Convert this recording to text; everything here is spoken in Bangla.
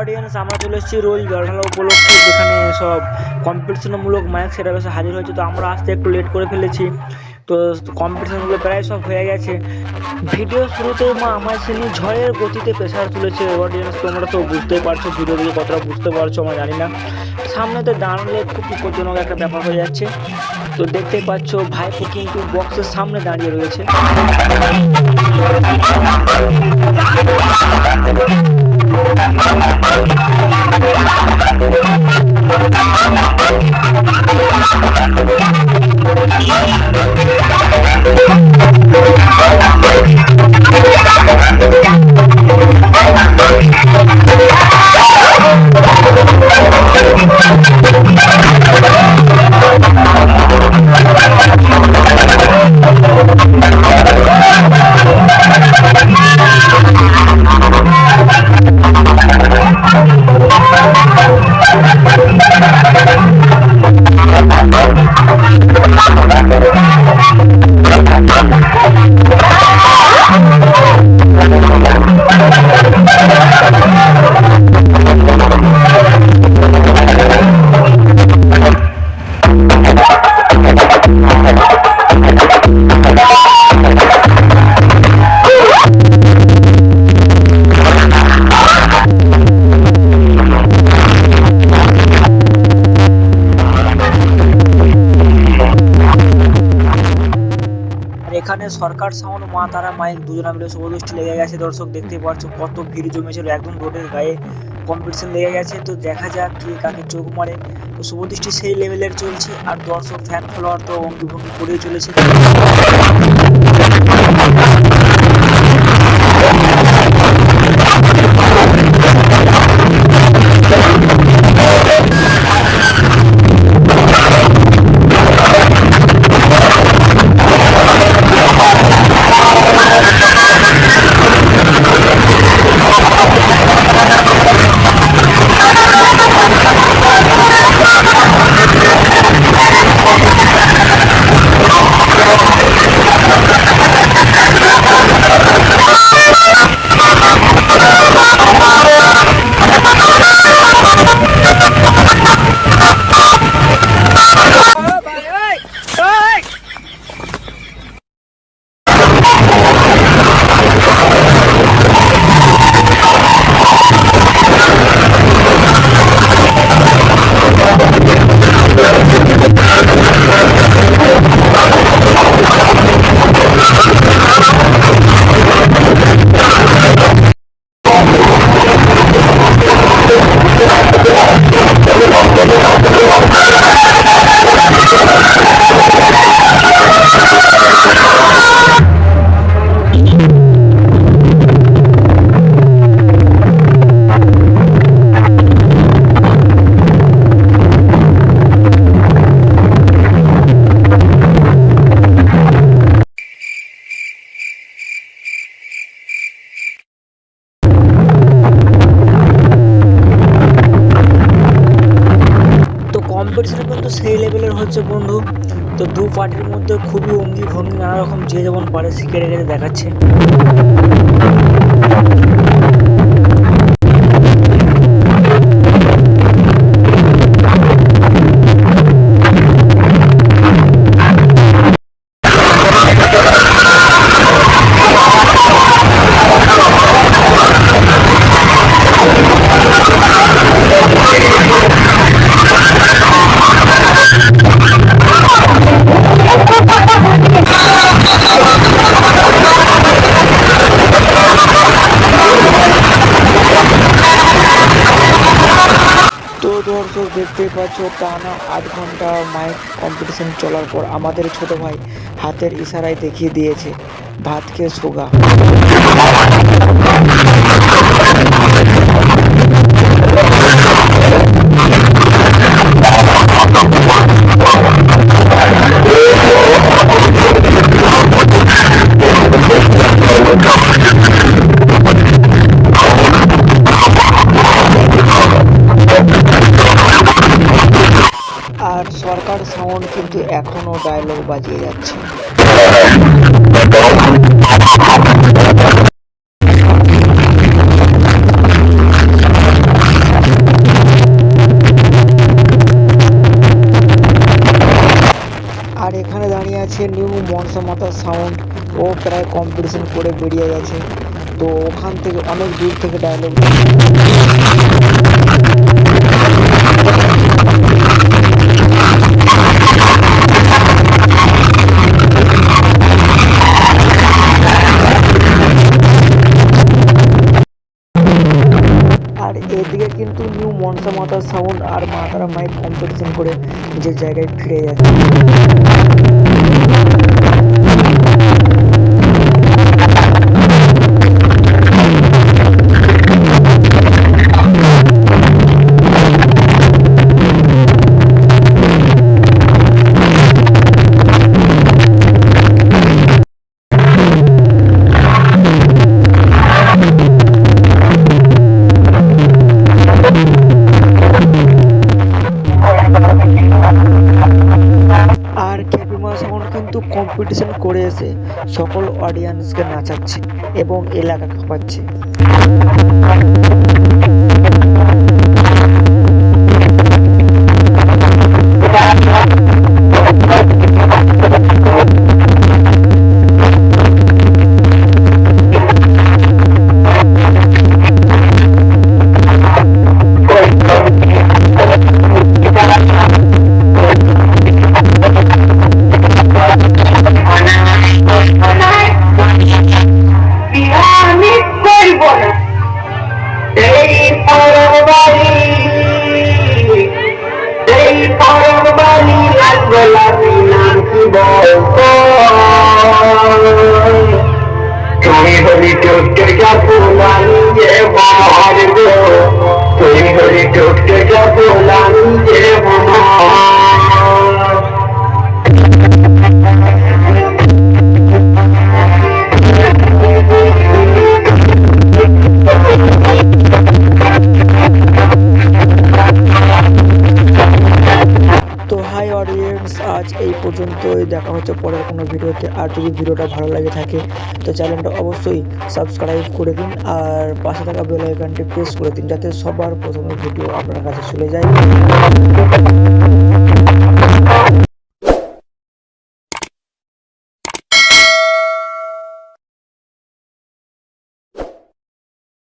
অডিয়েন্স আমরা চলে এসেছি রোজ জলঢালা উপলক্ষে, যেখানে সব কম্পিটিশনমূলক মাইক সেটা বেশ হাজির হয়েছে। তো আমরা আসতে একটু লেট করে ফেলেছি। তো কম্পিটিশনগুলো প্রায় সব হয়ে গেছে। ভিডিও শুরুতে মা আমার শ্রেণি ঝড়ের গতিতে প্রেশার তুলেছে অডিয়েন্স তোমরা তো বুঝতেই পারছ ভিডিও দেখে কতটা বুঝতে পারছ, আমরা জানি না। সামনে তো দাঁড়ালে খুব বিপজ্জনক একটা ব্যাপার হয়ে যাচ্ছে। তো দেখতেই পাচ্ছ, ভাইপো কিন্তু বক্সের সামনে দাঁড়িয়ে রয়েছে। আর এখানে সরকার সাউন্ড মা, তারা মাইক দুজনা মিলে শুভদৃষ্টি লেগে গেছে। দর্শক দেখতে পাচ্ছ কত ভিড় জমেছিল, একদম রোডের গায়ে কম্পিটিশন লেগে গেছে। তো দেখা যাক কে কাকে চোখ মারে। তো শুভদৃষ্টি সেই লেভেলের চলছে আর দর্শক ফ্যান ফলোয়ার তো অঙ্গি ভঙ্গি করেই চলেছে। কম্পিটিশন কিন্তু সেই লেভেলের হচ্ছে বন্ধু। তো দু পার্টির মধ্যে খুবই অঙ্গি ভঙ্গি নানা রকম যে যেমন পারে শিখে রেখে দেখাচ্ছে। তো দেখতেই পাচ্ছ, টানা আধ ঘণ্টা মাইক কম্পিটিশন চলার পর আমাদের ছোট ভাই হাতের ইশারায় দেখিয়ে দিয়েছে ভাতকে সোগা। সরকার সাউন্ড কিন্তু এখনও ডায়লগ বাজিয়ে যাচ্ছে। আর এখানে দাঁড়িয়ে আছে নিউ মনসা সাউন্ড ও প্রায় কম্পিটিশন করে বেরিয়ে গেছে। তো ওখান থেকে অনেক দূর থেকে ডায়লগ মনসা মাতার সাউন্ড আর মা তারা মাইক কম্পিটিশন করে নিজের জায়গায় ফিরে যাচ্ছে। কম্পিটিশন করে এসে সকল অডিয়েন্সকে নাচাচ্ছে এবং এলাকা কাঁপাচ্ছে এই পরবালি এই পরবালি গোলাপি নাম কি বলতো তুমি হলি টোটকে ফুলানি যে মারব তুমি হলি টোটকে ফুলানি হচ্ছে পরের কোনো ভিডিওতে। আর যদি ভিডিওটা ভালো লাগে থাকে, তো চ্যানেলটা অবশ্যই সাবস্ক্রাইব করে দিন, আর পাশে থাকা বেল আইকনটি প্রেস করে দিন, যাতে সবার প্রথমে ভিডিও আপনার কাছে চলে যায়।